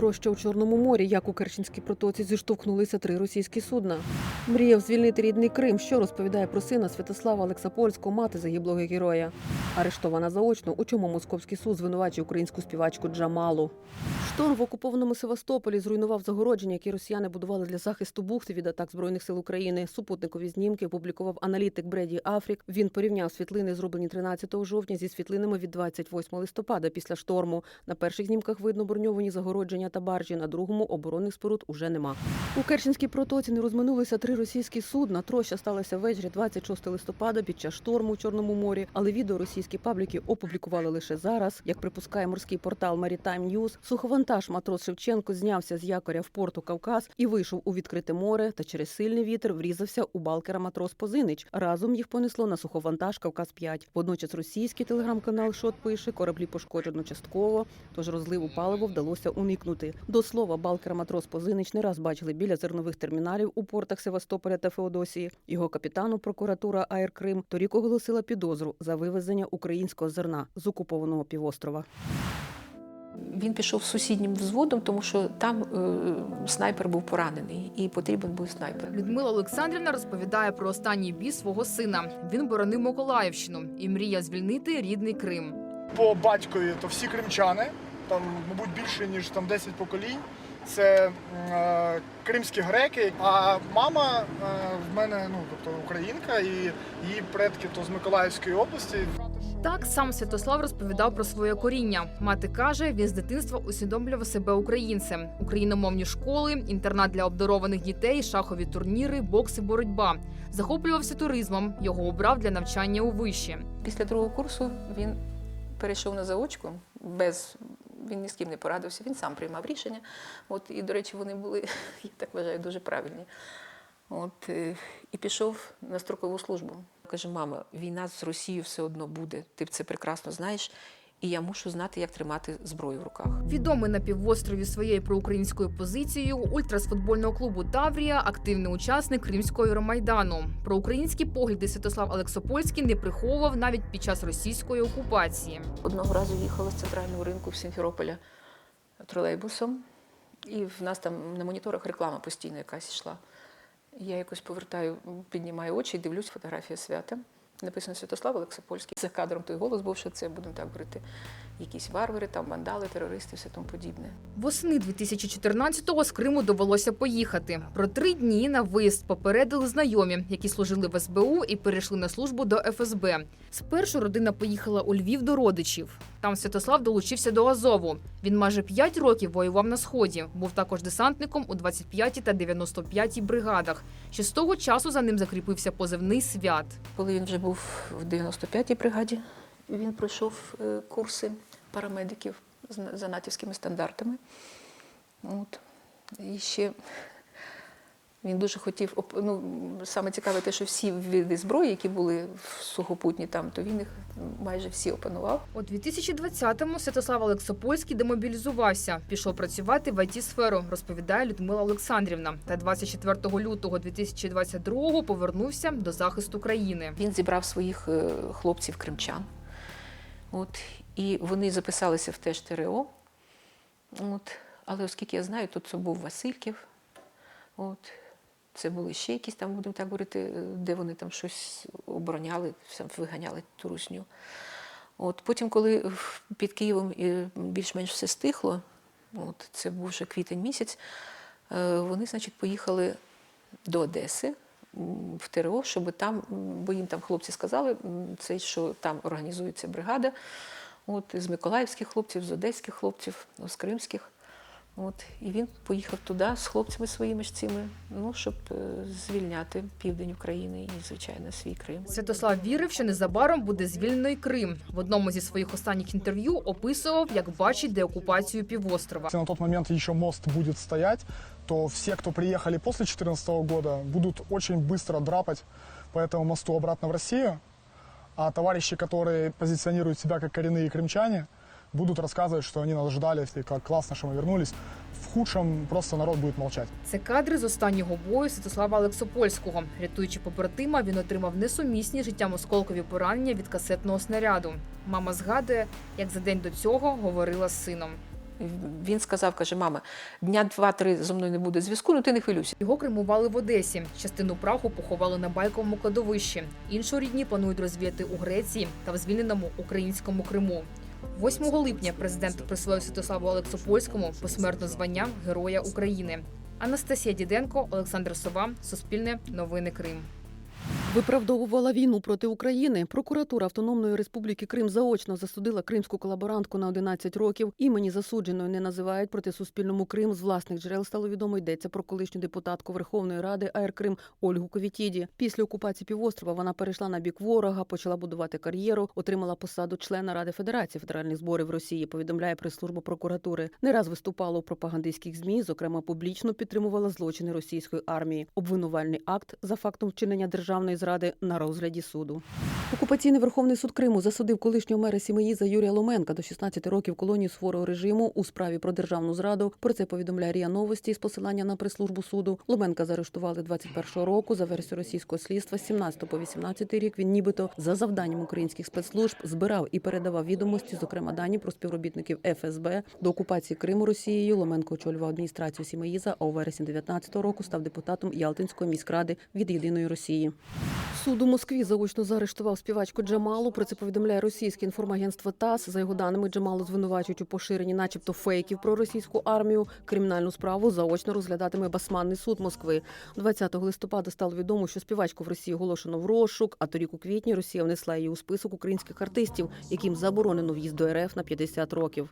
Троща у Чорному морі, як у Керченській протоці зіштовхнулися три російські судна. Мріяв звільнити рідний Крим. Що розповідає про сина Святослава Олексапольського, мати загиблого героя. Арештована заочно, у чому московський суд звинувачує українську співачку Джамалу. Шторм в окупованому Севастополі зруйнував загородження, які росіяни будували для захисту бухти від атак збройних сил України. Супутникові знімки опублікував аналітик Бреді Афрік. Він порівняв світлини, зроблені 13 жовтня, зі світлинами від 28 листопада після шторму. На перших знімках видно броньовані загородження та баржі. На другому оборонних споруд уже нема. У Керченській протоці не розминулися три російські судна. Троща сталася ввечері 26 листопада під час шторму у Чорному морі. Але відео російські пабліки опублікували лише зараз. Як припускає морський портал Maritime News, суховантаж матрос Шевченко знявся з якоря в порту Кавказ і вийшов у відкрите море. Та через сильний вітер врізався у балкера матрос Позинич. Разом їх понесло на суховантаж Кавказ 5 Водночас російський телеграм-канал Шот пише, кораблі пошкоджено частково, тож розливу паливу вдалося уникнути. До слова, балкера матрос Позинич не раз бачили біля зернових терміналів у портах Севастополя та Феодосії. Його капітану прокуратура АЕР Крим торік оголосила підозру за вивезення українського зерна з окупованого півострова. Він пішов сусіднім взводом, тому що там е, снайпер був поранений і потрібен був снайпер. Людмила Олександрівна розповідає про останній бій свого сина. Він боронив Миколаївщину і мріяв звільнити рідний Крим. по батькові, то всі кримчани, там, мабуть, більше ніж там 10 поколінь. Це е, кримські греки. А мама е, в мене ну, тобто українка, і її предки то з Миколаївської області. Так сам Святослав розповідав про своє коріння. Мати каже, він з дитинства усвідомлював себе українцем. Україномовні школи, інтернат для обдарованих дітей, шахові турніри, бокс і боротьба. Захоплювався туризмом. Його обрав для навчання у виші. Після другого курсу він перейшов на заочку без. Він ні з ким не порадився, він сам приймав рішення. От, і, до речі, вони були, я так вважаю, дуже правильні. От, е, і пішов на строкову службу. Каже, мама, війна з Росією все одно буде. Ти це прекрасно знаєш, і я мушу знати, як тримати зброю в руках. Відомий на півострові своєю проукраїнською позицією ультрас футбольного клубу Таврія, активний учасник Кримського Євромайдану. Про українські погляди Святослав Олексопольський не приховував навіть під час російської окупації. Одного разу їхала з центрального ринку в Сімферополя тролейбусом, і в нас там на моніторах реклама постійно якась йшла. Я якось повертаю, піднімаю очі і дивлюсь фотографія свята. Написано Святослав Олексопольський. За кадром той голос був, що це, будемо так говорити, якісь варвари, там вандали, терористи, все тому подібне. Восени 2014-го з Криму довелося поїхати. Про три дні на виїзд попередили знайомі, які служили в СБУ і перейшли на службу до ФСБ. Спершу родина поїхала у Львів до родичів. Там Святослав долучився до Азову. Він майже п'ять років воював на сході. Був також десантником у 25-й та 95-й бригадах. Ще з того часу за ним закріпився позивний свят. Коли він вже був в 95-й бригаді, він пройшов е, курси парамедиків за натівськими стандартами. От. І ще він дуже хотів, ну, саме цікаве те, що всі види зброї, які були в сухопутні там, то він їх майже всі опанував. У 2020-му Святослав Олексопольський демобілізувався, пішов працювати в ІТ-сферу, розповідає Людмила Олександрівна. Та 24 лютого 2022-го повернувся до захисту країни. Він зібрав своїх е, хлопців кримчан. От, і вони записалися в теж ТРО. От, але оскільки я знаю, то це був Васильків. От, це були ще якісь там, будемо так говорити, е, де вони там щось обороняли, виганяли ту русню. От, потім, коли під Києвом е, більш-менш все стихло, от, це був вже квітень місяць, е, вони, значить, поїхали до Одеси в ТРО, щоб там, бо їм там хлопці сказали, це, що там організується бригада от, з миколаївських хлопців, з одеських хлопців, ну, з кримських. От, і він поїхав туди з хлопцями своїми ж цими, ну, щоб е, звільняти південь України і, звичайно, свій Крим. Святослав вірив, що незабаром буде звільнено й Крим. В одному зі своїх останніх інтерв'ю описував, як бачить деокупацію півострова. Если на тот момент еще мост будет стоять, то все, кто приехали после 2014 года, будут очень быстро драпать по этому мосту обратно в Россию А товарищи, которые позиционируют себя как коренные крымчане, будут рассказывать, что они нас ждали, и как классно, что мы вернулись. В худшем просто народ будет молчать. Це кадри з останнього бою Святослава Олексопольського. Рятуючи побратима, він отримав несумісні з життям осколкові поранення від касетного снаряду. Мама згадує, як за день до цього говорила з сином. Він сказав, каже, мама, дня два-три зо мною не буде зв'язку, ну ти не хвилюйся. Його кремували в Одесі. Частину праху поховали на байковому кладовищі. Іншу рідні планують розвіяти у Греції та в звільненому українському Криму. 8 липня президент присвоїв Святославу Олексопольському посмертне звання Героя України. Анастасія Діденко, Олександр Сова, Суспільне, Новини Крим. Виправдовувала війну проти України. Прокуратура Автономної Республіки Крим заочно засудила кримську колаборантку на 11 років. Імені засудженої не називають проти Суспільному Крим. З власних джерел стало відомо йдеться про колишню депутатку Верховної Ради АР Крим Ольгу Ковітіді. Після окупації півострова вона перейшла на бік ворога, почала будувати кар'єру, отримала посаду члена Ради Федерації федеральних зборів Росії. Повідомляє прес-служба прокуратури. Не раз виступала у пропагандистських змі, зокрема публічно підтримувала злочини російської армії. Обвинувальний акт за фактом вчинення державної зради на розгляді суду. Окупаційний Верховний суд Криму засудив колишнього мера Сімеїза Юрія Ломенка до 16 років колонії суворого режиму у справі про державну зраду. Про це повідомляє РІА Новості з посилання на прес-службу суду. Ломенка заарештували 21 року за версією російського слідства. З 17 по 18 рік він нібито за завданням українських спецслужб збирав і передавав відомості, зокрема дані про співробітників ФСБ до окупації Криму Росією. Ломенко очолював адміністрацію Сімеїза, а у вересні 19 року став депутатом Ялтинської міськради від єдиної Росії. Суд у Москві заочно заарештував співачку Джамалу. Про це повідомляє російське інформагентство ТАСС. За його даними, Джамалу звинувачують у поширенні, начебто, фейків про російську армію. Кримінальну справу заочно розглядатиме Басманний суд Москви. 20 листопада стало відомо, що співачку в Росії оголошено в розшук. А торік у квітні Росія внесла її у список українських артистів, яким заборонено в'їзд до РФ на 50 років.